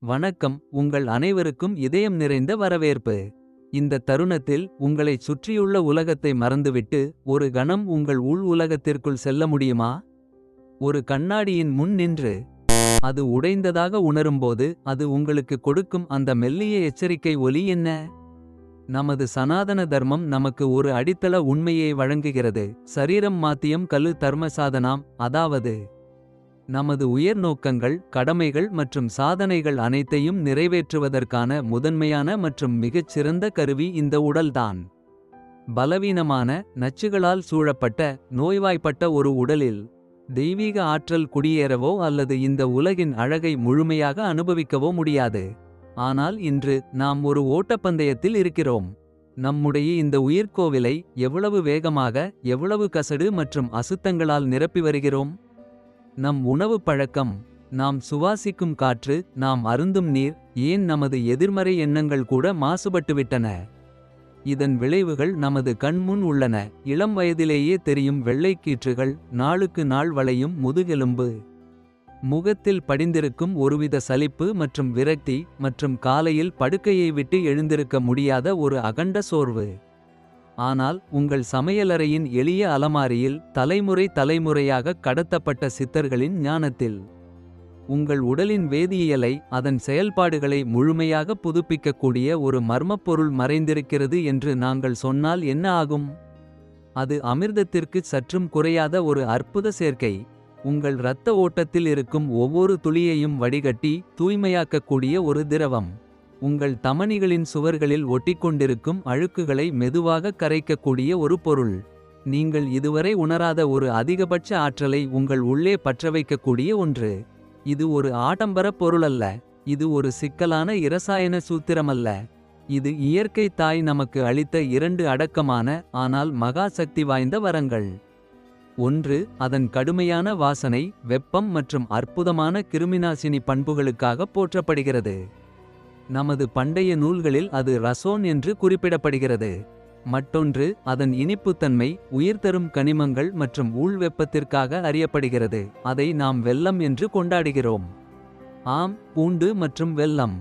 வணக்கம் உங்கள் அனைவருக்கும் இதயம் நிறைந்த வரவேற்பு. இந்த தருணத்தில் உங்களைச் சுற்றியுள்ள உலகத்தை மறந்துவிட்டு. ஒரு கணம் உங்கள் உள் உலகத்திற்குள் செல்ல முடியுமா. ஒரு கண்ணாடியின் முன் நின்று. அது உடைந்ததாக உணரும்போது அது உங்களுக்கு கொடுக்கும் அந்த மெல்லிய எச்சரிக்கை ஒலி என்ன. நமது சனாதன தர்மம் நமக்கு ஒரு அடித்தள உண்மையை வழங்குகிறது. சரீரம் மாத்தியம் கலு தர்மசாதனாம் அதாவது. நமது உயர் நோக்கங்கள் கடமைகள் மற்றும் சாதனைகள் அனைத்தையும் நிறைவேற்றுவதற்கான முதன்மையான மற்றும் மிகச்சிறந்த கருவி இந்த உடல்தான். பலவீனமான நச்சுகளால் சூழப்பட்ட நோய்வாய்ப்பட்ட ஒரு உடலில். தெய்வீக ஆற்றல் குடியேறவோ அல்லது இந்த உலகின் அழகை முழுமையாக அனுபவிக்கவோ முடியாது. ஆனால் இன்று நாம் ஒரு ஓட்டப்பந்தயத்தில் இருக்கிறோம். நம்முடைய இந்த உயிர்கோவிலை எவ்வளவு வேகமாக எவ்வளவு கசடு மற்றும் அசுத்தங்களால் நிரப்பி வருகிறோம். நம் உணவு பழக்கம் நாம் சுவாசிக்கும் காற்று நாம் அருந்தும் நீர் ஏன் நமது எதிர்மறை எண்ணங்கள் கூட மாசுபட்டுவிட்டன. இதன் விளைவுகள் நமது கண்முன் உள்ளன இளம் வயதிலேயே தெரியும் வெள்ளைக்கீற்றுகள் நாளுக்கு நாள் வளையும் முதுகெலும்பு. முகத்தில் படிந்திருக்கும் ஒருவித சலிப்பு மற்றும் விரக்தி மற்றும் காலையில் படுக்கையை விட்டு எழுந்திருக்க முடியாத ஒரு அகண்ட சோர்வு. ஆனால் உங்கள் சமையலறையின் எளிய அலமாரியில் தலைமுறை தலைமுறையாக கடத்தப்பட்ட சித்தர்களின் ஞானத்தில். உங்கள் உடலின் வேதியியலை அதன் செயல்பாடுகளை முழுமையாக புதுப்பிக்கக்கூடிய ஒரு மர்மப்பொருள் மறைந்திருக்கிறது என்று நாங்கள் சொன்னால் என்ன ஆகும். அது அமிர்தத்திற்கு சற்றும் குறையாத ஒரு அற்புத சேர்க்கை. உங்கள் இரத்த ஓட்டத்தில் இருக்கும் ஒவ்வொரு துளியையும் வடிகட்டி தூய்மையாக்கக்கூடிய ஒரு திரவம். உங்கள் தமனிகளின் சுவர்களில் ஒட்டிக்கொண்டிருக்கும் அழுக்குகளை மெதுவாக கரைக்கக்கூடிய ஒரு பொருள். நீங்கள் இதுவரை உணராத ஒரு அதிகபட்ச ஆற்றலை உங்கள் உள்ளே பற்றவைக்கக்கூடிய ஒன்று. இது ஒரு ஆடம்பர பொருளல்ல இது ஒரு சிக்கலான இரசாயன சூத்திரமல்ல. இது இயற்கை தாய் நமக்கு அளித்த இரண்டு அடக்கமான ஆனால் மகா சக்தி வாய்ந்த வரங்கள். ஒன்று அதன் கடுமையான வாசனை வெப்பம் மற்றும் அற்புதமான கிருமிநாசினி பண்புகளுக்காக போற்றப்படுகிறது. நமது பண்டைய நூல்களில் அது ரசோன் என்று குறிப்பிடப்படுகிறது. மற்றொன்று அதன் இனிப்புத்தன்மை உயிர்தரும் கனிமங்கள் மற்றும் உள்வெப்பத்திற்காக அறியப்படுகிறது. அதை நாம் வெல்லம் என்று கொண்டாடுகிறோம். ஆம் பூண்டு மற்றும் வெல்லம்.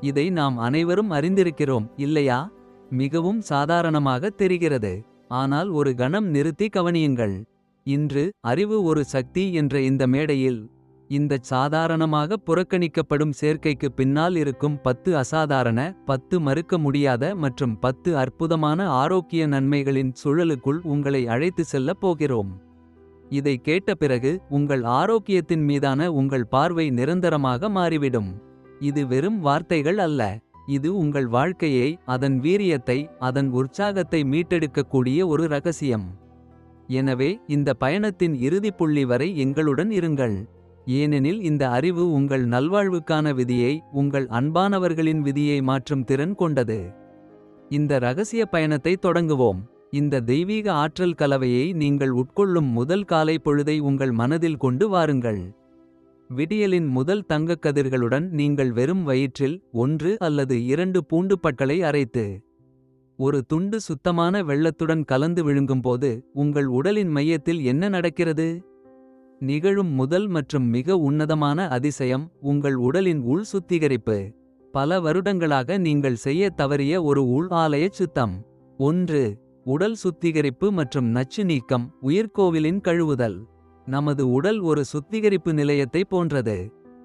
இதை நாம் அனைவரும் அறிந்திருக்கிறோம் இல்லையா. மிகவும் சாதாரணமாக தெரிகிறது. ஆனால் ஒரு கணம் நிறுத்தி கவனியுங்கள். இன்று அறிவு ஒரு சக்தி என்ற இந்த மேடையில். இந்தச் சாதாரணமாக புறக்கணிக்கப்படும் சேர்க்கைக்கு பின்னால் இருக்கும் பத்து அசாதாரண பத்து மறுக்க முடியாத மற்றும் பத்து அற்புதமான ஆரோக்கிய நன்மைகளின் சுழலுக்குள் உங்களை அழைத்து செல்லப் போகிறோம். இதை கேட்ட பிறகு உங்கள் ஆரோக்கியத்தின் மீதான உங்கள் பார்வை நிரந்தரமாக மாறிவிடும். இது வெறும் வார்த்தைகள் அல்ல. இது உங்கள் வாழ்க்கையை அதன் வீரியத்தை அதன் உற்சாகத்தை மீட்டெடுக்கக்கூடிய ஒரு ரகசியம். எனவே இந்த பயணத்தின் இறுதிப் புள்ளி வரை எங்களுடன் இருங்கள். ஏனெனில் இந்த அறிவு உங்கள் நல்வாழ்வுக்கான விதியை உங்கள் அன்பானவர்களின் விதியை மாற்றும் திறன் கொண்டது. இந்த ரகசிய பயணத்தை தொடங்குவோம். இந்த தெய்வீக ஆற்றல் கலவையை நீங்கள் உட்கொள்ளும் முதல் காலை பொழுதை உங்கள் மனதில் கொண்டு வாருங்கள். விடியலின் முதல் தங்கக் கதிர்களுடன் நீங்கள் வெறும் வயிற்றில் ஒன்று அல்லது இரண்டு பூண்டு பற்களை அரைத்து. ஒரு துண்டு சுத்தமான வெள்ளத்துடன் கலந்து விழுங்கும்போது உங்கள் உடலின் மையத்தில் என்ன நடக்கிறது. நிகழும் முதல் மற்றும் மிக உன்னதமான அதிசயம் உங்கள் உடலின் உள் சுத்திகரிப்பு. பல வருடங்களாக நீங்கள் செய்ய தவறிய ஒரு உள் ஆலயச் சுத்தம். ஒன்று உடல் சுத்திகரிப்பு மற்றும் நச்சு நீக்கம் உயிர்கோவிலின் கழுவுதல். நமது உடல் ஒரு சுத்திகரிப்பு நிலையத்தை போன்றது.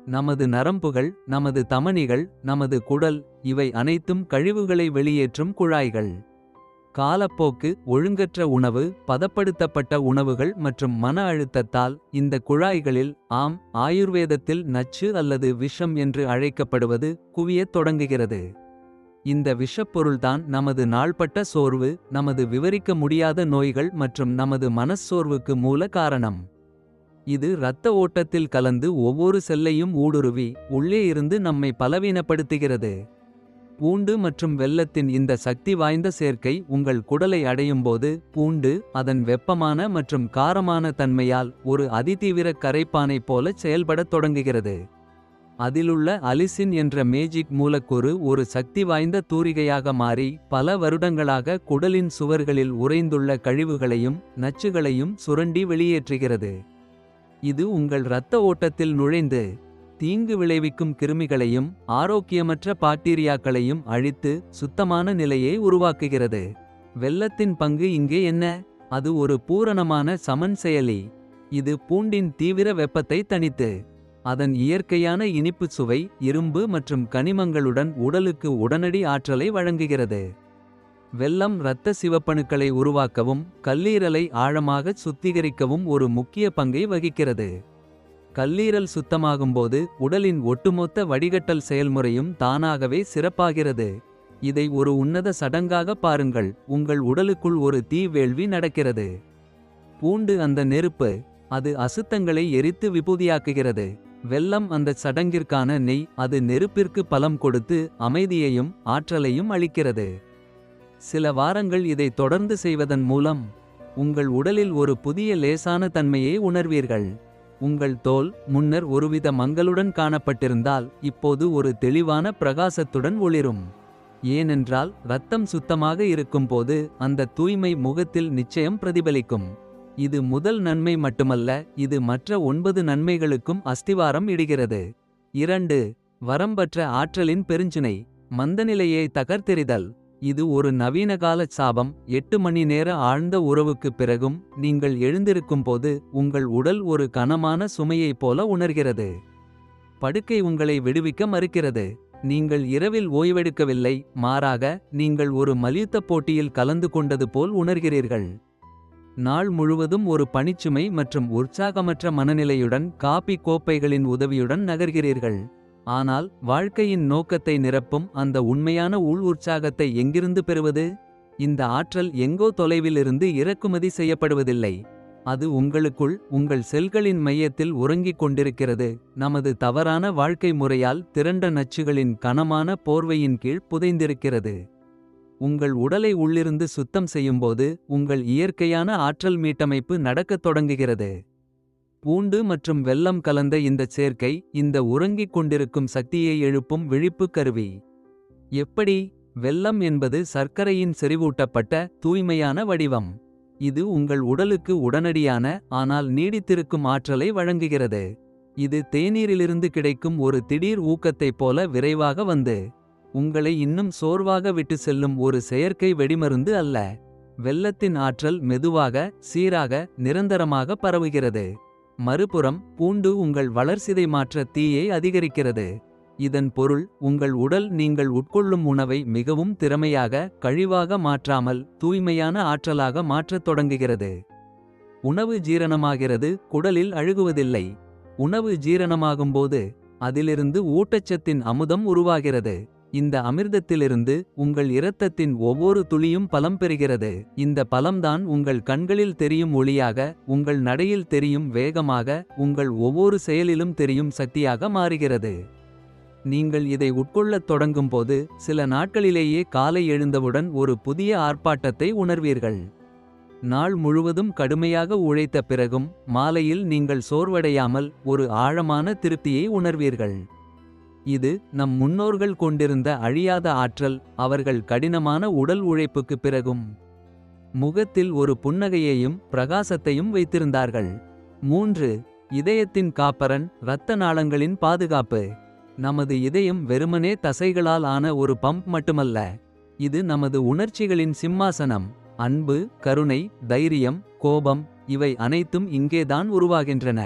நமது நரம்புகள் நமது தமனிகள் நமது குடல் இவை அனைத்தும் கழிவுகளை வெளியேற்றும் குழாய்கள். காலப்போக்கு ஒழுங்கற்ற உணவு பதப்படுத்தப்பட்ட உணவுகள் மற்றும் மன அழுத்தத்தால் இந்த குழாய்களில் ஆம் ஆயுர்வேதத்தில் நச்சு அல்லது விஷம் என்று அழைக்கப்படுவது குவியத் தொடங்குகிறது. இந்த விஷப்பொருள்தான் நமது நாள்பட்ட சோர்வு நமது விவரிக்க முடியாத நோய்கள் மற்றும் நமது மனச்சோர்வுக்கு மூல காரணம். இது இரத்த ஓட்டத்தில் கலந்து ஒவ்வொரு செல்லையும் ஊடுருவி உள்ளே இருந்து நம்மை பலவீனப்படுத்துகிறது. பூண்டு மற்றும் வெள்ளத்தின் இந்த சக்தி வாய்ந்த சேர்க்கை உங்கள் குடலை அடையும் போது பூண்டு அதன் வெப்பமான மற்றும் காரமான தன்மையால் ஒரு அதிதீவிர கரைப்பானைப் போலச் செயல்படத் தொடங்குகிறது. அதிலுள்ள அலிசின் என்ற மேஜிக் மூலக்கூறு ஒரு சக்தி வாய்ந்த தூரிகையாக மாறி பல வருடங்களாக குடலின் சுவர்களில் உறைந்துள்ள கழிவுகளையும் நச்சுகளையும் சுரண்டி வெளியேற்றுகிறது. இது உங்கள் இரத்த ஓட்டத்தில் நுழைந்து தீங்கு விளைவிக்கும் கிருமிகளையும் ஆரோக்கியமற்ற பாக்டீரியாக்களையும் அழித்து சுத்தமான நிலையை உருவாக்குகிறது. வெள்ளத்தின் பங்கு இங்கே என்ன? அது ஒரு பூரணமான சமன் செயலி. இது பூண்டின் தீவிர வெப்பத்தை தணித்து அதன் இயற்கையான இனிப்பு சுவை இரும்பு மற்றும் கனிமங்களுடன் உடலுக்கு உடனடி ஆற்றலை வழங்குகிறது. வெள்ளம் இரத்த சிவப்பணுக்களை உருவாக்கவும் கல்லீரலை ஆழமாக சுத்திகரிக்கவும் ஒரு முக்கிய பங்கை வகிக்கிறது. கல்லீரல் சுத்தமாகும்போது உடலின் ஒட்டுமொத்த வடிகட்டல் செயல்முறையும் தானாகவே சிறப்பாகிறது. இதை ஒரு உன்னத சடங்காக பாருங்கள். உங்கள் உடலுக்குள் ஒரு தீ வேள்வி நடக்கிறது. பூண்டு அந்த நெருப்பு அது அசுத்தங்களை எரித்து விபூதியாக்குகிறது. வெள்ளம் அந்த சடங்கிற்கான நெய் அது நெருப்பிற்கு பலம் கொடுத்து அமைதியையும் ஆற்றலையும் அளிக்கிறது. சில வாரங்கள் இதை தொடர்ந்து செய்வதன் மூலம் உங்கள் உடலில் ஒரு புதிய லேசான தன்மையை உணர்வீர்கள். உங்கள் தோல் முன்னர் ஒருவித மங்களுடன் காணப்பட்டிருந்தால் இப்போது ஒரு தெளிவான பிரகாசத்துடன் ஒளிரும். ஏனென்றால் இரத்தம் சுத்தமாக இருக்கும்போது அந்த தூய்மை முகத்தில் நிச்சயம் பிரதிபலிக்கும். இது முதல் நன்மை மட்டுமல்ல இது மற்ற ஒன்பது நன்மைகளுக்கும் அஸ்திவாரம் இடுகிறது. இரண்டு வரம்பற்ற ஆற்றலின் பெருஞ்சுனை மந்தநிலையை தகர்த்தெறிதல். இது ஒரு நவீனகால சாபம். எட்டு மணி நேர ஆழ்ந்த உறவுக்குப் பிறகும் நீங்கள் எழுந்திருக்கும்போது உங்கள் உடல் ஒரு கனமான சுமையைப் போல உணர்கிறது. படுக்கை உங்களை விடுவிக்க மறுக்கிறது. நீங்கள் இரவில் ஓய்வெடுக்கவில்லை மாறாக நீங்கள் ஒரு மல்யுத்த போட்டியில் கலந்து கொண்டது போல் உணர்கிறீர்கள். நாள் முழுவதும் ஒரு பணிச்சுமை மற்றும் உற்சாகமற்ற மனநிலையுடன் காபி கோப்பைகளின் உதவியுடன் நகர்கிறீர்கள். ஆனால் வாழ்க்கையின் நோக்கத்தை நிரப்பும் அந்த உண்மையான உள் உற்சாகத்தை எங்கிருந்து பெறுவது? இந்த ஆற்றல் எங்கோ தொலைவிலிருந்து இறக்குமதி செய்யப்படுவதில்லை. அது உங்களுக்குள் உங்கள் செல்களின் மையத்தில் உறங்கிக் கொண்டிருக்கிறது. நமது தவறான வாழ்க்கை முறையால் திரண்ட நச்சுகளின் கனமான போர்வையின் கீழ் புதைந்திருக்கிறது. உங்கள் உடலை உள்ளிருந்து சுத்தம் செய்யும்போது உங்கள் இயற்கையான ஆற்றல் மீட்டமைப்பு நடக்கத் தொடங்குகிறது. பூண்டு மற்றும் வெல்லம் கலந்த இந்தச் சேர்க்கை இந்த உறங்கிக் கொண்டிருக்கும் சக்தியை எழுப்பும் விழிப்புக் கருவி. எப்படி? வெல்லம் என்பது சர்க்கரையின் செறிவூட்டப்பட்ட தூய்மையான வடிவம். இது உங்கள் உடலுக்கு உடனடியான ஆனால் நீடித்திருக்கும் ஆற்றலை வழங்குகிறது. இது தேநீரிலிருந்து கிடைக்கும் ஒரு திடீர் ஊக்கத்தைப் போல விரைவாக வந்து உங்களை இன்னும் சோர்வாக விட்டு செல்லும் ஒரு செயற்கை வெடிமருந்து அல்ல. வெள்ளத்தின் ஆற்றல் மெதுவாக சீராக நிரந்தரமாக பரவுகிறது. மறுபுறம் பூண்டு உங்கள் வளர்சிதை மாற்ற தீயை அதிகரிக்கிறது. இதன் பொருள் உங்கள் உடல் நீங்கள் உட்கொள்ளும் உணவை மிகவும் திறமையாக கழிவாக மாற்றாமல் தூய்மையான ஆற்றலாக மாற்றத் தொடங்குகிறது. உணவு ஜீரணமாகிறது குடலில் அழுகுவதில்லை. உணவு ஜீரணமாகும்போது அதிலிருந்து ஊட்டச்சத்தின் அமுதம் உருவாகிறது. இந்த அமிர்தத்திலிருந்து உங்கள் இரத்தத்தின் ஒவ்வொரு துளியும் பலம் பெறுகிறது. இந்த பலம்தான் உங்கள் கண்களில் தெரியும் ஒளியாக உங்கள் நடையில் தெரியும் வேகமாக உங்கள் ஒவ்வொரு செயலிலும் தெரியும் சக்தியாக மாறுகிறது. நீங்கள் இதை உட்கொள்ளத் தொடங்கும்போது சில நாட்களிலேயே காலை எழுந்தவுடன் ஒரு புதிய ஆர்ப்பாட்டத்தை உணர்வீர்கள். நாள் முழுவதும் கடுமையாக உழைத்த பிறகும் மாலையில் நீங்கள் சோர்வடையாமல் ஒரு ஆழமான திருப்தியை உணர்வீர்கள். இது நம் முன்னோர்கள் கொண்டிருந்த அழியாத ஆற்றல் அவர்கள் கடினமான உடல் உழைப்புக்குப் பிறகும். முகத்தில் ஒரு புன்னகையையும் பிரகாசத்தையும் வைத்திருந்தார்கள். மூன்று இதயத்தின் காப்பரன் இரத்த நாளங்களின் பாதுகாப்பு. நமது இதயம் வெறுமனே தசைகளால் ஆன ஒரு பம்ப் மட்டுமல்ல. இது நமது உணர்ச்சிகளின் சிம்மாசனம். அன்பு கருணை தைரியம் கோபம் இவை அனைத்தும் இங்கேதான் உருவாகின்றன.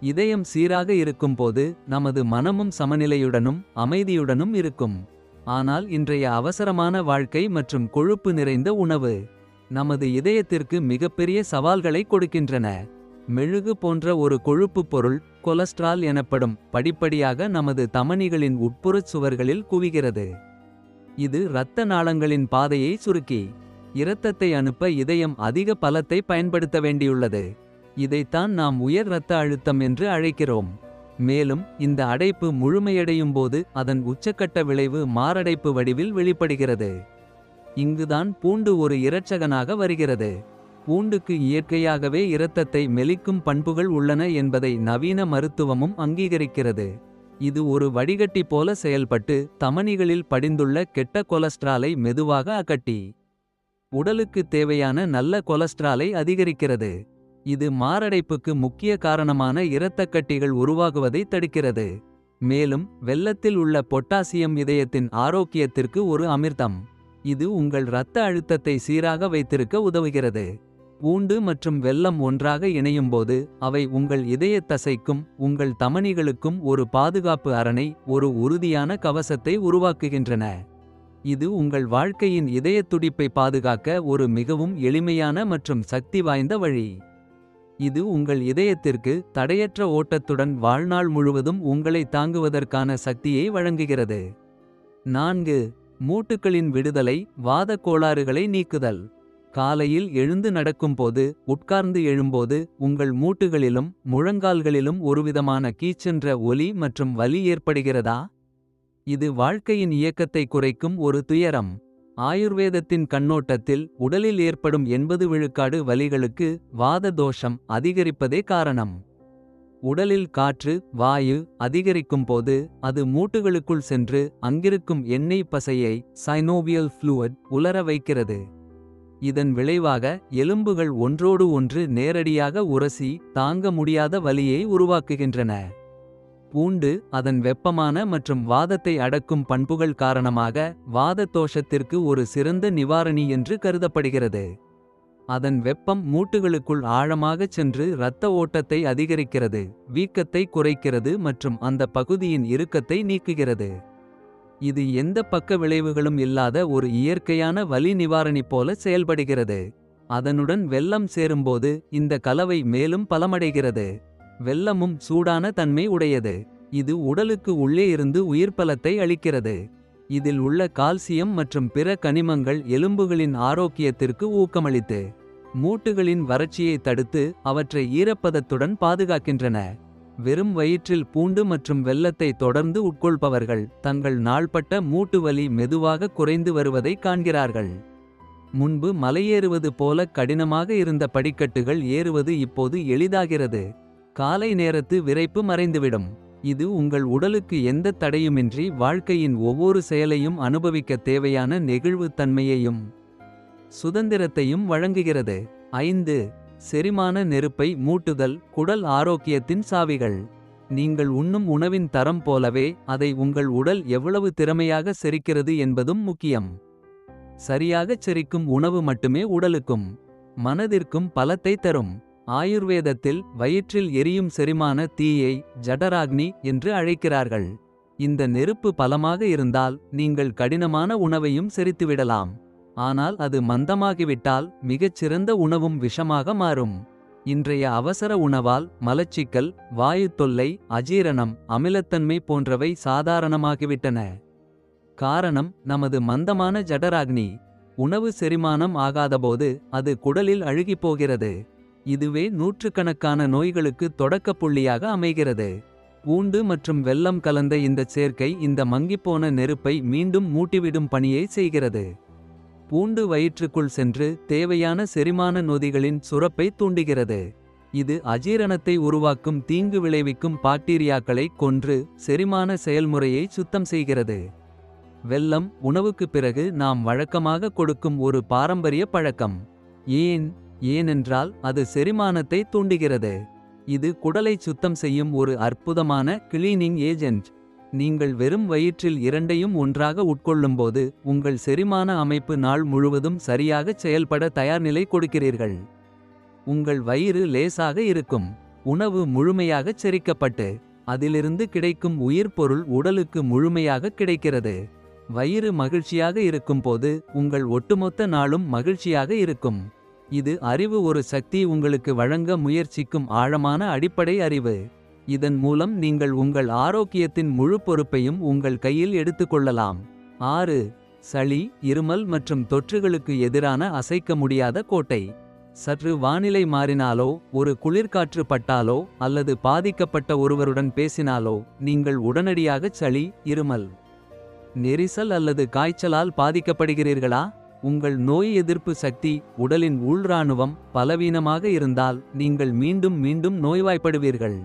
இதயம் சீராக இருக்கும்போது நமது மனமும் சமநிலையுடனும் அமைதியுடனும் இருக்கும். ஆனால் இன்றைய அவசரமான வாழ்க்கை மற்றும் கொழுப்பு நிறைந்த உணவு நமது இதயத்திற்கு மிகப்பெரிய சவால்களை கொடுக்கின்றன. மெழுகு போன்ற ஒரு கொழுப்பு பொருள் கொலஸ்ட்ரால் எனப்படும் படிப்படியாக நமது தமனிகளின் உட்புறச் சுவர்களில் குவிகிறது. இது இரத்த நாளங்களின் பாதையை சுருக்கி இரத்தத்தை அனுப்ப இதயம் அதிக பலத்தை பயன்படுத்த வேண்டியுள்ளது. இதைத்தான் நாம் உயர் இரத்த அழுத்தம் என்று அழைக்கிறோம். மேலும் இந்த அடைப்பு முழுமையடையும் போது அதன் உச்சக்கட்ட விளைவு மாரடைப்பு வடிவில் வெளிப்படுகிறது. இங்குதான் பூண்டு ஒரு இரட்சகனாக வருகிறது. பூண்டுக்கு இயற்கையாகவே இரத்தத்தை மெலிக்கும் பண்புகள் உள்ளன என்பதை நவீன மருத்துவமும் அங்கீகரிக்கிறது. இது ஒரு வடிகட்டி போல செயல்பட்டு தமனிகளில் படிந்துள்ள கெட்ட கொலஸ்ட்ராலை மெதுவாக அகட்டி. உடலுக்கு தேவையான நல்ல கொலஸ்ட்ராலை அதிகரிக்கிறது. இது மாரடைப்புக்கு முக்கிய காரணமான இரத்தக்கட்டிகள் உருவாகுவதை தடுக்கிறது. மேலும் வெள்ளத்தில் உள்ள பொட்டாசியம் இதயத்தின் ஆரோக்கியத்திற்கு ஒரு அமிர்தம். இது உங்கள் இரத்த அழுத்தத்தை சீராக வைத்திருக்க உதவுகிறது. பூண்டு மற்றும் வெல்லம் ஒன்றாக இணையும்போது அவை உங்கள் இதயத் தசைக்கும் உங்கள் தமனிகளுக்கும் ஒரு பாதுகாப்பு அரணை ஒரு உறுதியான கவசத்தை உருவாக்குகின்றன. இது உங்கள் வாழ்க்கையின் இதயத் துடிப்பை பாதுகாக்க ஒரு மிகவும் எளிமையான மற்றும் சக்தி வாய்ந்த வழி. இது உங்கள் இதயத்திற்கு தடையற்ற ஓட்டத்துடன் வாழ்நாள் முழுவதும் உங்களை தாங்குவதற்கான சக்தியை வழங்குகிறது. நான்கு மூட்டுகளின் விடுதலை வாதக் கோளாறுகளை நீக்குதல். காலையில் எழுந்து நடக்கும்போது உட்கார்ந்து எழும்போது உங்கள் மூட்டுகளிலும் முழங்கால்களிலும் ஒருவிதமான கீச்சென்ற ஒலி மற்றும் வலி ஏற்படுகிறதா. இது வாழ்க்கையின் இயக்கத்தை குறைக்கும் ஒரு துயரம். ஆயுர்வேதத்தின் கண்ணோட்டத்தில் உடலில் ஏற்படும் எண்பது விழுக்காடு வலிகளுக்கு வாத தோஷம் அதிகரிப்பதே காரணம். உடலில் காற்று வாயு அதிகரிக்கும் போது அது மூட்டுகளுக்குள் சென்று அங்கிருக்கும் எண்ணெய் பசையை சைனோவியல் ஃப்ளூவட் உலர வைக்கிறது. இதன் விளைவாக எலும்புகள் ஒன்றோடு ஒன்று நேரடியாக உரசி தாங்க முடியாத வலியை உருவாக்குகின்றன. பூண்டு அதன் வெப்பமான மற்றும் வாதத்தை அடக்கும் பண்புகள் காரணமாக வாத தோஷத்திற்கு ஒரு சிறந்த நிவாரணி என்று கருதப்படுகிறது. அதன் வெப்பம் மூட்டுகளுக்குள் ஆழமாகச் சென்று இரத்த ஓட்டத்தை அதிகரிக்கிறது. வீக்கத்தை குறைக்கிறது மற்றும் அந்த பகுதியின் இறுக்கத்தை நீக்குகிறது. இது எந்த பக்க விளைவுகளும் இல்லாத ஒரு இயற்கையான வலி நிவாரணி போல செயல்படுகிறது. அதனுடன் வெள்ளம் சேரும்போது இந்த கலவை மேலும் பலமடைகிறது. வெல்லமும் சூடான தன்மை உடையது. இது உடலுக்கு உள்ளே இருந்து உயிர்ப்பலத்தை அளிக்கிறது. இதில் உள்ள கால்சியம் மற்றும் பிற கனிமங்கள் எலும்புகளின் ஆரோக்கியத்திற்கு ஊக்கமளித்து. மூட்டுகளின் வறட்சியை தடுத்து அவற்றை ஈரப்பதத்துடன் பாதுகாக்கின்றன. வெறும் வயிற்றில் பூண்டு மற்றும் வெள்ளத்தை தொடர்ந்து உட்கொள்பவர்கள். தங்கள் நாள்பட்ட மூட்டு வலி மெதுவாக குறைந்து வருவதை காண்கிறார்கள். முன்பு மலையேறுவது போல கடினமாக இருந்த படிக்கட்டுகள் ஏறுவது இப்போது எளிதாகிறது. காலை நேரத்து விரைப்பு மறைந்துவிடும். இது உங்கள் உடலுக்கு எந்த தடையுமின்றி வாழ்க்கையின் ஒவ்வொரு செயலையும் அனுபவிக்க தேவையான நெகிழ்வுத் தன்மையையும். சுதந்திரத்தையும் வழங்குகிறது. ஐந்து செரிமான நெருப்பை மூட்டுதல் குடல் ஆரோக்கியத்தின் சாவிகள். நீங்கள் உண்ணும் உணவின் தரம் போலவே அதை உங்கள் உடல் எவ்வளவு திறமையாக செரிக்கிறது என்பதும் முக்கியம். சரியாகச் செரிக்கும் உணவு மட்டுமே உடலுக்கும். மனதிற்கும் பலத்தை தரும். ஆயுர்வேதத்தில் வயிற்றில் எரியும் செரிமான தீயை ஜடராக்னி என்று அழைக்கிறார்கள். இந்த நெருப்பு பலமாக இருந்தால் நீங்கள் கடினமான உணவையும் செரித்துவிடலாம். ஆனால் அது மந்தமாகிவிட்டால் மிகச் சிறந்த உணவும் விஷமாக மாறும். இன்றைய அவசர உணவால் மலச்சிக்கல் வாயுத் தொல்லை அஜீரணம் அமிலத்தன்மை போன்றவை சாதாரணமாகிவிட்டன. காரணம் நமது மந்தமான ஜடராக்னி. உணவு செரிமானம் ஆகாதபோது அது குடலில் அழுகிப்போகிறது. இதுவே நூற்றுக்கணக்கான நோய்களுக்கு தொடக்கப் புள்ளியாக அமைகிறது. பூண்டு மற்றும் வெல்லம் கலந்த இந்த சேர்க்கை இந்த மங்கிப்போன நெருப்பை மீண்டும் மூட்டிவிடும் பணியை செய்கிறது. பூண்டு வயிற்றுக்குள் சென்று தேவையான செரிமான நொதிகளின் சுரப்பை தூண்டுகிறது. இது அஜீரணத்தை உருவாக்கும் தீங்கு விளைவிக்கும் பாக்டீரியாக்களை கொன்று செரிமான செயல்முறையை சுத்தம் செய்கிறது. வெல்லம் உணவுக்குப் பிறகு நாம் வழக்கமாக கொடுக்கும் ஒரு பாரம்பரிய பழக்கம். ஏன் ஏனென்றால் அது செரிமானத்தை தூண்டுகிறது. இது குடலை சுத்தம் செய்யும் ஒரு அற்புதமான கிளீனிங் ஏஜென்ட். நீங்கள் வெறும் வயிற்றில் இரண்டையும் ஒன்றாக உட்கொள்ளும்போது. உங்கள் செரிமான அமைப்பு நாள் முழுவதும் சரியாகச் செயல்பட தயார்நிலை கொடுக்கிறீர்கள். உங்கள் வயிறு லேசாக இருக்கும். உணவு முழுமையாகச் செரிக்கப்பட்டு. அதிலிருந்து கிடைக்கும் உயிர்ப்பொருள் உடலுக்கு முழுமையாக கிடைக்கிறது. வயிறு மகிழ்ச்சியாக இருக்கும்போது உங்கள் ஒட்டுமொத்த நாளும் மகிழ்ச்சியாக இருக்கும். இது அறிவு ஒரு சக்தி உங்களுக்கு வழங்க முயற்சிக்கும் ஆழமான அடிப்படை அறிவு. இதன் மூலம் நீங்கள் உங்கள் ஆரோக்கியத்தின் முழு பொறுப்பையும் உங்கள் கையில் எடுத்துக்கொள்ளலாம். ஆறு சளி இருமல் மற்றும் தொற்றுகளுக்கு எதிரான அசைக்க முடியாத கோட்டை. சற்று வானிலை மாறினாலோ ஒரு குளிர்காற்று பட்டாலோ அல்லது பாதிக்கப்பட்ட ஒருவருடன் பேசினாலோ நீங்கள் உடனடியாகச் சளி இருமல். நெரிசல் அல்லது காய்ச்சலால் பாதிக்கப்படுகிறீர்களா. உங்கள் நோய் எதிர்ப்பு சக்தி உடலின் உள்ராணுவம் பலவீனமாக இருந்தால் நீங்கள் மீண்டும் மீண்டும் நோய்வாய்ப்படுவீர்கள்.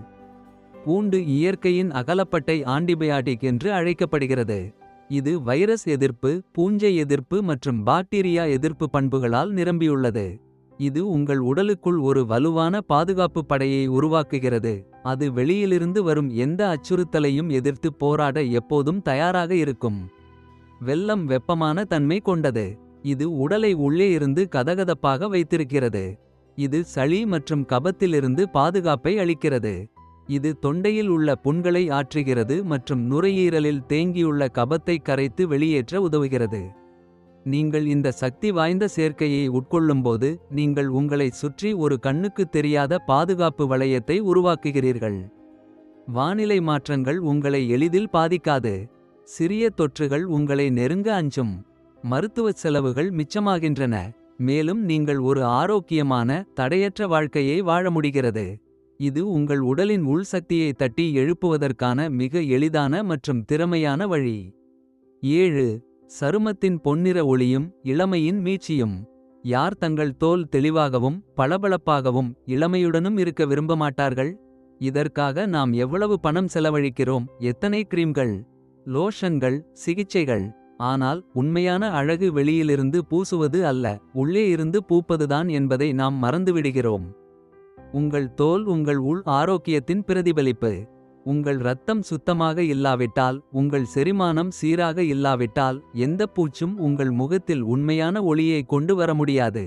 பூண்டு இயற்கையின் அகலப்பட்டை ஆன்டிபயாட்டிக் என்று அழைக்கப்படுகிறது. இது வைரஸ் எதிர்ப்பு பூஞ்சை எதிர்ப்பு மற்றும் பாக்டீரியா எதிர்ப்பு பண்புகளால் நிரம்பியுள்ளது. இது உங்கள் உடலுக்குள் ஒரு வலுவான பாதுகாப்பு படையை உருவாக்குகிறது அது வெளியிலிருந்து வரும் எந்த அச்சுறுத்தலையும் எதிர்த்து போராட எப்போதும் தயாராக இருக்கும் வெள்ளம் வெப்பமான தன்மை கொண்டது இது உடலை உள்ளே இருந்து கதகதப்பாக வைத்திருக்கிறது. இது சளி மற்றும் கபத்திலிருந்து பாதுகாப்பை அளிக்கிறது. இது தொண்டையில் உள்ள புண்களை ஆற்றுகிறது மற்றும் நுரையீரலில் தேங்கியுள்ள கபத்தை கரைத்து வெளியேற்ற உதவுகிறது. நீங்கள் இந்த சக்தி வாய்ந்த சேர்க்கையை உட்கொள்ளும்போது நீங்கள் உங்களை சுற்றி ஒரு கண்ணுக்கு தெரியாத பாதுகாப்பு வளையத்தை உருவாக்குகிறீர்கள். வானிலை மாற்றங்கள் உங்களை எளிதில் பாதிக்காது. சிறிய தொற்றுகள் உங்களை நெருங்க அஞ்சும். மருத்துவ செலவுகள் மிச்சமாகின்றன. மேலும் நீங்கள் ஒரு ஆரோக்கியமான தடையற்ற வாழ்க்கையை வாழ முடிகிறது. இது உங்கள் உடலின் உள் சக்தியை தட்டி எழுப்புவதற்கான மிக எளிதான மற்றும் திறமையான வழி. ஏழு சருமத்தின் பொன்னிற ஒளியும் இளமையின் மீட்சியும். யார் தங்கள் தோல் தெளிவாகவும் பளபளப்பாகவும் இளமையுடனும் இருக்க விரும்ப மாட்டார்கள் இதற்காக நாம் எவ்வளவு பணம் செலவழிக்கிறோம்? எத்தனை கிரீம்கள்? லோஷன்கள் சிகிச்சைகள். ஆனால் உண்மையான அழகு வெளியிலிருந்து பூசுவது அல்ல உள்ளே இருந்து பூப்பதுதான் என்பதை நாம் மறந்துவிடுகிறோம். உங்கள் தோல் உங்கள் உள் ஆரோக்கியத்தின் பிரதிபலிப்பு. உங்கள் இரத்தம் சுத்தமாக இல்லாவிட்டால் உங்கள் செரிமானம் சீராக இல்லாவிட்டால் எந்த பூச்சும் உங்கள் முகத்தில் உண்மையான ஒளியை கொண்டு வர முடியாது.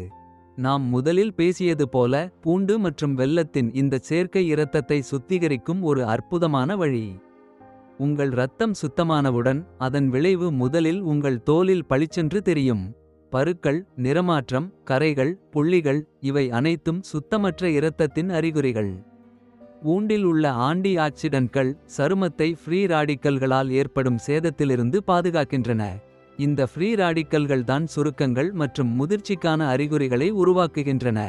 நாம் முதலில் பேசியது போல பூண்டு மற்றும் வெள்ளத்தின் இந்த சேர்க்கை இரத்தத்தை சுத்திகரிக்கும் ஒரு அற்புதமான வழி. உங்கள் இரத்தம் சுத்தமானவுடன் அதன் விளைவு முதலில் உங்கள் தோலில் பளிச்சென்று தெரியும். பருக்கள் நிறமாற்றம் கரைகள் புள்ளிகள் இவை அனைத்தும் சுத்தமற்ற இரத்தத்தின் அறிகுறிகள். ஊண்டில் உள்ள ஆண்டி ஆக்சிடென்ட்கள் சருமத்தை ஃப்ரீ ராடிக்கல்களால் ஏற்படும் சேதத்திலிருந்து பாதுகாக்கின்றன. இந்த ஃப்ரீ ராடிக்கல்கள் தான் சுருக்கங்கள் மற்றும் முதிர்ச்சிக்கான அறிகுறிகளை உருவாக்குகின்றன.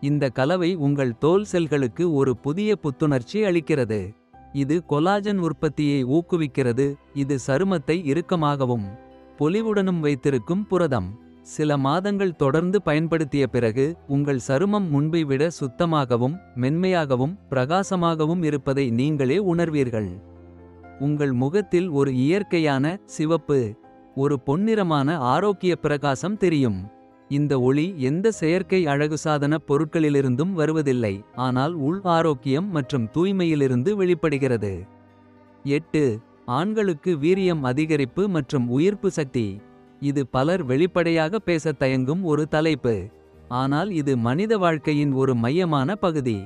இந்த கலவை உங்கள் தோல் செல்களுக்கு ஒரு புதிய புத்துணர்ச்சி அளிக்கிறது. இது கொலாஜன் உற்பத்தியை ஊக்குவிக்கிறது இது சருமத்தை இறுக்கமாகவும் பொலிவுடனும் வைத்திருக்கும் புரதம். சில மாதங்கள் தொடர்ந்து பயன்படுத்திய பிறகு உங்கள் சருமம் முன்பை விட சுத்தமாகவும் மென்மையாகவும் பிரகாசமாகவும் இருப்பதை நீங்களே உணர்வீர்கள். உங்கள் முகத்தில் ஒரு இயற்கையான சிவப்பு ஒரு பொன்னிறமான ஆரோக்கிய பிரகாசம் தெரியும். இந்த ஒளி எந்த செயற்கை அழகுசாதன பொருட்களிலிருந்தும் வருவதில்லை ஆனால் உள் ஆரோக்கியம் மற்றும் தூய்மையிலிருந்து வெளிப்படுகிறது. எட்டு ஆண்களுக்கு வீரியம் அதிகரிப்பு மற்றும் உயிர்ப்பு சக்தி. இது பலர் வெளிப்படையாக பேசத் தயங்கும் ஒரு தலைப்பு. ஆனால் இது மனித வாழ்க்கையின் ஒரு மையமான பகுதி.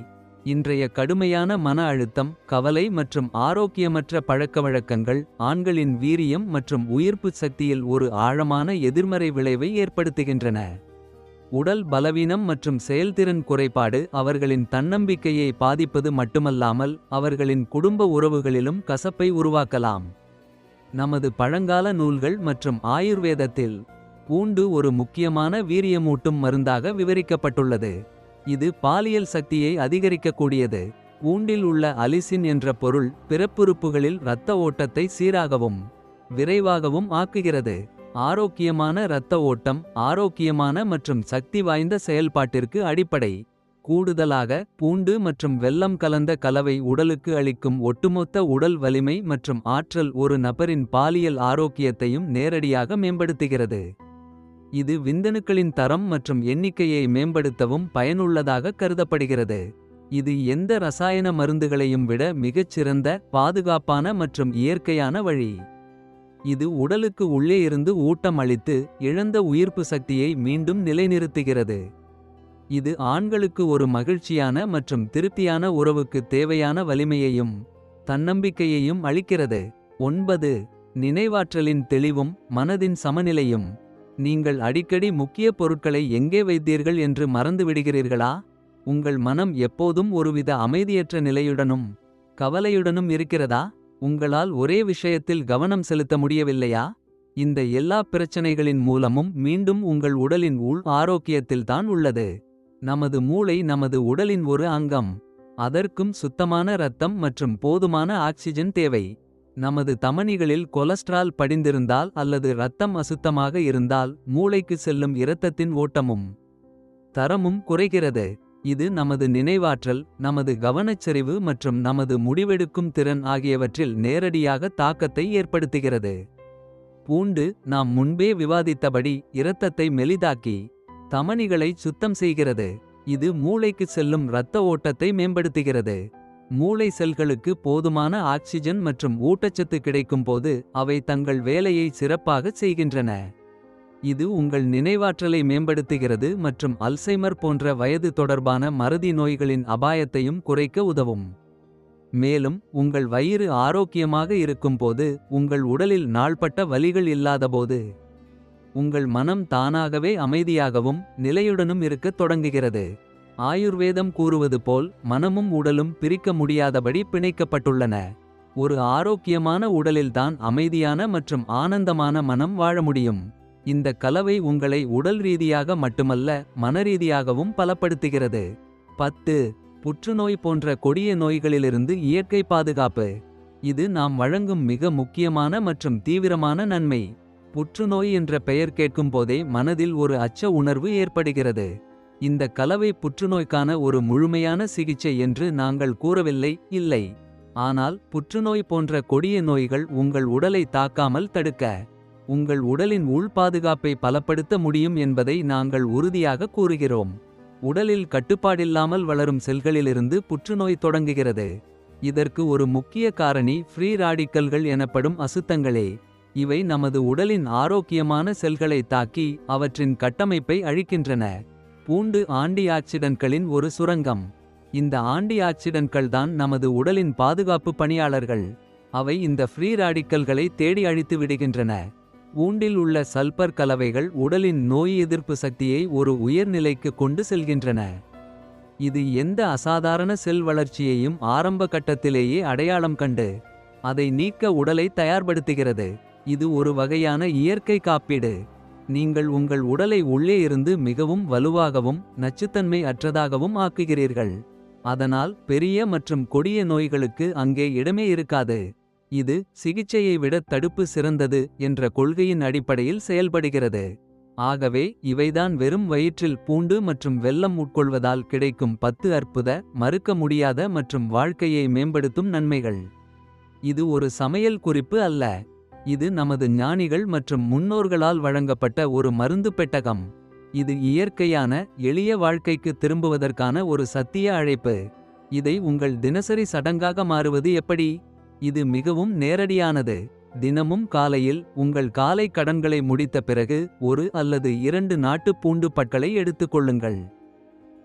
இன்றைய கடுமையான மன அழுத்தம் கவலை மற்றும் ஆரோக்கியமற்ற பழக்கவழக்கங்கள் ஆண்களின் வீரியம் மற்றும் உயிர்ப்பு சக்தியில் ஒரு ஆழமான எதிர்மறை விளைவை ஏற்படுத்துகின்றன. உடல் பலவீனம் மற்றும் செயல்திறன் குறைபாடு அவர்களின் தன்னம்பிக்கையை பாதிப்பது மட்டுமல்லாமல் அவர்களின் குடும்ப உறவுகளிலும் கசப்பை உருவாக்கலாம். நமது பழங்கால நூல்கள் மற்றும் ஆயுர்வேதத்தில் பூண்டு ஒரு முக்கியமான வீரியமூட்டும் மருந்தாக விவரிக்கப்பட்டுள்ளது. இது பாலியல் சக்தியை அதிகரிக்கக்கூடியது. ஊண்டில் உள்ள அலிசின் என்ற பொருள் பிறப்புறுப்புகளில் இரத்த ஓட்டத்தை சீராகவும் விரைவாகவும் ஆக்குகிறது. ஆரோக்கியமான இரத்த ஓட்டம் ஆரோக்கியமான மற்றும் சக்தி வாய்ந்த செயல்பாட்டிற்கு அடிப்படை. கூடுதலாக பூண்டு மற்றும் வெல்லம் கலந்த கலவை உடலுக்கு அளிக்கும் ஒட்டுமொத்த உடல் வலிமை மற்றும் ஆற்றல் ஒரு நபரின் பாலியல் ஆரோக்கியத்தையும் நேரடியாக மேம்படுத்துகிறது. இது விந்தணுக்களின் தரம் மற்றும் எண்ணிக்கையை மேம்படுத்தவும் பயனுள்ளதாக கருதப்படுகிறது. இது எந்த ரசாயன மருந்துகளையும் விட மிகச்சிறந்த பாதுகாப்பான மற்றும் இயற்கையான வழி. இது உடலுக்கு உள்ளே இருந்து ஊட்டம் அளித்து இழந்த உயிர்ப்பு சக்தியை மீண்டும் நிலைநிறுத்துகிறது. இது ஆண்களுக்கு ஒரு மகிழ்ச்சியான மற்றும் திருப்தியான உறவுக்கு தேவையான வலிமையையும் தன்னம்பிக்கையையும் அளிக்கிறது. ஒன்பது நினைவாற்றலின் தெளிவும் மனதின் சமநிலையும். நீங்கள் அடிக்கடி முக்கிய பொருட்களை எங்கே வைத்தீர்கள் என்று மறந்துவிடுகிறீர்களா? உங்கள் மனம் எப்போதும் ஒருவித அமைதியற்ற நிலையுடனும் கவலையுடனும் இருக்கிறதா? உங்களால் ஒரே விஷயத்தில் கவனம் செலுத்த முடியவில்லையா? இந்த எல்லா பிரச்சனைகளின் மூலமும் மீண்டும் உங்கள் உடலின் உள் ஆரோக்கியத்தில்தான் உள்ளது. நமது மூளை நமது உடலின் ஒரு அங்கம். அதற்கும் சுத்தமான இரத்தம் மற்றும் போதுமான ஆக்சிஜன் தேவை. நமது தமனிகளில் கொலஸ்ட்ரால் படிந்திருந்தால் அல்லது இரத்தம் அசுத்தமாக இருந்தால் மூளைக்கு செல்லும் இரத்தத்தின் ஓட்டமும் தரமும் குறைகிறது. இது நமது நினைவாற்றல் நமது கவனச்சரிவு மற்றும் நமது முடிவெடுக்கும் திறன் ஆகியவற்றில் நேரடியாக தாக்கத்தை ஏற்படுத்துகிறது. பூண்டு நாம் முன்பே விவாதித்தபடி இரத்தத்தை மெலிதாக்கி தமனிகளை சுத்தம் செய்கிறது. இது மூளைக்கு செல்லும் இரத்த ஓட்டத்தை மேம்படுத்துகிறது. மூளை செல்களுக்கு போதுமான ஆக்சிஜன் மற்றும் ஊட்டச்சத்து கிடைக்கும் போது அவை தங்கள் வேலையை சிறப்பாக செய்கின்றன. இது உங்கள் நினைவாற்றலை மேம்படுத்துகிறது மற்றும் அல்சைமர் போன்ற வயது தொடர்பான மறதி நோய்களின் அபாயத்தையும் குறைக்க உதவும். மேலும் உங்கள் வயிறு ஆரோக்கியமாக இருக்கும்போது உங்கள் உடலில் நாள்பட்ட வலிகள் இல்லாதபோது உங்கள் மனம் தானாகவே அமைதியாகவும் நிலையுடனும் இருக்கத் தொடங்குகிறது. ஆயுர்வேதம் கூறுவது போல் மனமும் உடலும் பிரிக்க முடியாதபடி பிணைக்கப்பட்டுள்ளன. ஒரு ஆரோக்கியமான உடலில்தான் அமைதியான மற்றும் ஆனந்தமான மனம் வாழ முடியும். இந்த கலவை உங்களை உடல் ரீதியாக மட்டுமல்ல மனரீதியாகவும் பலப்படுத்துகிறது. பத்து புற்றுநோய் போன்ற கொடிய நோய்களிலிருந்து இயற்கை பாதுகாப்பு. இது நாம் வழங்கும் மிக முக்கியமான மற்றும் தீவிரமான நன்மை. புற்றுநோய் என்ற பெயர் கேட்கும் போதே மனதில் ஒரு அச்ச உணர்வு ஏற்படுகிறது. இந்த கலவை புற்றுநோய்க்கான ஒரு முழுமையான சிகிச்சை என்று நாங்கள் கூறவில்லை இல்லை. ஆனால் புற்றுநோய் போன்ற கொடிய நோய்கள் உங்கள் உடலை தாக்காமல் தடுக்க உங்கள் உடலின் உள் பாதுகாப்பை பலப்படுத்த முடியும் என்பதை நாங்கள் உறுதியாக கூறுகிறோம். உடலில் கட்டுப்பாடில்லாமல் வளரும் செல்களிலிருந்து புற்றுநோய் தொடங்குகிறது. இதற்கு ஒரு முக்கிய காரணி ஃப்ரீ ராடிக்கல்கள் எனப்படும் அசுத்தங்களே. இவை நமது உடலின் ஆரோக்கியமான செல்களை தாக்கி அவற்றின் கட்டமைப்பை அழிக்கின்றன. பூண்டு ஆண்டி ஆக்சிடன்ட்களின் ஒரு சுரங்கம். இந்த ஆண்டி ஆக்சிடன்ட்கள் தான் நமது உடலின் பாதுகாப்பு பணியாளர்கள். அவை இந்த ஃப்ரீ ராடிக்கல்களை தேடி அழித்து விடுகின்றன. ஊண்டில் உள்ள சல்பர் கலவைகள் உடலின் நோய் எதிர்ப்பு சக்தியை ஒரு உயர்நிலைக்கு கொண்டு செல்கின்றன. இது எந்த அசாதாரண செல் வளர்ச்சியையும் ஆரம்ப கட்டத்திலேயே அடையாளம் கண்டு அதை நீக்க உடலை தயார்படுத்துகிறது. இது ஒரு வகையான இயற்கை காப்பீடு. நீங்கள் உங்கள் உடலை உள்ளே இருந்து மிகவும் வலுவாகவும் நச்சுத்தன்மை அற்றதாகவும் ஆக்குகிறீர்கள். அதனால் பெரிய மற்றும் கொடிய நோய்களுக்கு அங்கே இடமே இருக்காது. இது சிகிச்சையை விட தடுப்பு சிறந்தது என்ற கொள்கையின் அடிப்படையில் செயல்படுகிறது. ஆகவே இவைதான் வெறும் வயிற்றில் பூண்டு மற்றும் வெல்லம் உட்கொள்வதால் கிடைக்கும் பத்து அற்புத மறுக்க முடியாத மற்றும் வாழ்க்கையை மேம்படுத்தும் நன்மைகள். இது ஒரு சமையல் குறிப்பு அல்ல. இது நமது ஞானிகள் மற்றும் முன்னோர்களால் வழங்கப்பட்ட ஒரு மருந்து பெட்டகம். இது இயற்கையான எளிய வாழ்க்கைக்கு திரும்புவதற்கான ஒரு சத்திய அழைப்பு. இதை உங்கள் தினசரி சடங்காக மாறுவது எப்படி? இது மிகவும் நேரடியானது. தினமும் காலையில் உங்கள் காலை கடன்களை முடித்த பிறகு ஒரு அல்லது இரண்டு நாட்டு பூண்டு பற்களை எடுத்துக்கொள்ளுங்கள்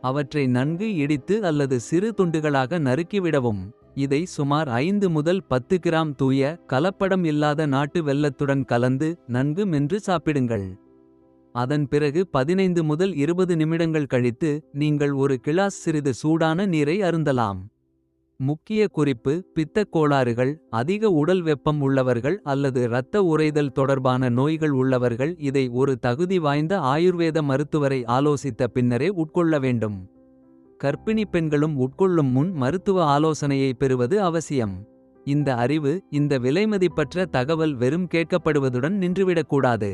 அவற்றை நன்கு இடித்து அல்லது சிறு துண்டுகளாக நறுக்கிவிடவும் இதை சுமார் ஐந்து முதல் பத்து கிராம் தூய கலப்படம் இல்லாத நாட்டு வெல்லத்துடன் கலந்து நன்கு மென்று சாப்பிடுங்கள். அதன் பிறகு பதினைந்து முதல் இருபது நிமிடங்கள் கழித்து நீங்கள் ஒரு கிளாஸ் சிறிது சூடான நீரை அருந்தலாம். முக்கிய குறிப்பு பித்தக் கோளாறுகள் அதிக உடல் வெப்பம் உள்ளவர்கள் அல்லது இரத்த உறைதல் தொடர்பான நோய்கள் உள்ளவர்கள் இதை ஒரு தகுதி வாய்ந்த ஆயுர்வேத மருத்துவரை ஆலோசித்த பின்னரே உட்கொள்ள வேண்டும். கர்ப்பிணி பெண்களும் உட்கொள்ளும் முன் மருத்துவ ஆலோசனையை பெறுவது அவசியம். இந்த அறிவு இந்த விலைமதிப்பற்ற தகவல் வெறும் கேட்கப்படுவதுடன் நின்றுவிடக்கூடாது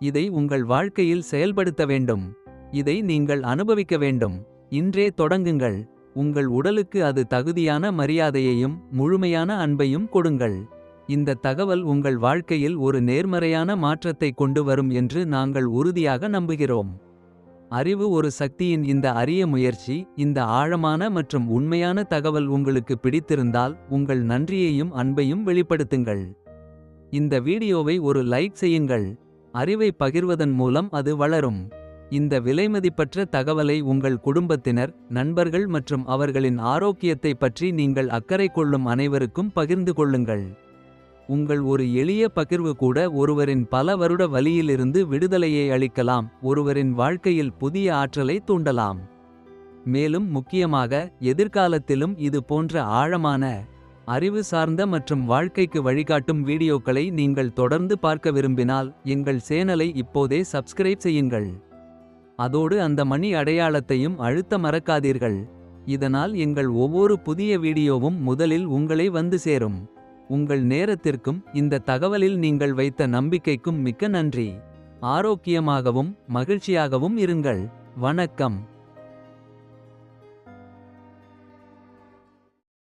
இதை உங்கள் வாழ்க்கையில் செயல்படுத்த வேண்டும். இதை நீங்கள் அனுபவிக்க வேண்டும். இன்றே தொடங்குங்கள். உங்கள் உடலுக்கு அது தகுதியான மரியாதையையும் முழுமையான அன்பையும் கொடுங்கள். இந்த தகவல் உங்கள் வாழ்க்கையில் ஒரு நேர்மறையான மாற்றத்தை கொண்டு வரும் என்று நாங்கள் உறுதியாக நம்புகிறோம். அறிவு ஒரு சக்தியின் இந்த அரிய முயற்சி இந்த ஆழமான மற்றும் உண்மையான தகவல் உங்களுக்கு பிடித்திருந்தால் உங்கள் நன்றியையும் அன்பையும் வெளிப்படுத்துங்கள். இந்த வீடியோவை ஒரு லைக் செய்யுங்கள். அறிவை பகிர்வதன் மூலம் அது வளரும். இந்த விலைமதிப்பற்ற தகவலை உங்கள் குடும்பத்தினர் நண்பர்கள் மற்றும் அவர்களின் ஆரோக்கியத்தை பற்றி நீங்கள் அக்கறை கொள்ளும் அனைவருக்கும் பகிர்ந்து கொள்ளுங்கள். உங்கள் ஒரு எளிய பகிர்வு கூட ஒருவரின் பல வருட வழியிலிருந்து விடுதலையை அளிக்கலாம். ஒருவரின் வாழ்க்கையில் புதிய ஆற்றலை தூண்டலாம். மேலும் முக்கியமாக எதிர்காலத்திலும் இது போன்ற ஆழமான அறிவு சார்ந்த மற்றும் வாழ்க்கைக்கு வழிகாட்டும் வீடியோக்களை நீங்கள் தொடர்ந்து பார்க்க விரும்பினால் எங்கள் சேனலை இப்போதே சப்ஸ்கிரைப் செய்யுங்கள். அதோடு அந்த மணி அடையாளத்தையும் அழுத்த மறக்காதீர்கள். இதனால் எங்கள் ஒவ்வொரு புதிய வீடியோவும் முதலில் உங்களை வந்து சேரும். உங்கள் நேரத்திற்கும் இந்த தகவலில் நீங்கள் வைத்த நம்பிக்கைக்கும் மிக்க நன்றி. ஆரோக்கியமாகவும் மகிழ்ச்சியாகவும் இருங்கள். வணக்கம்.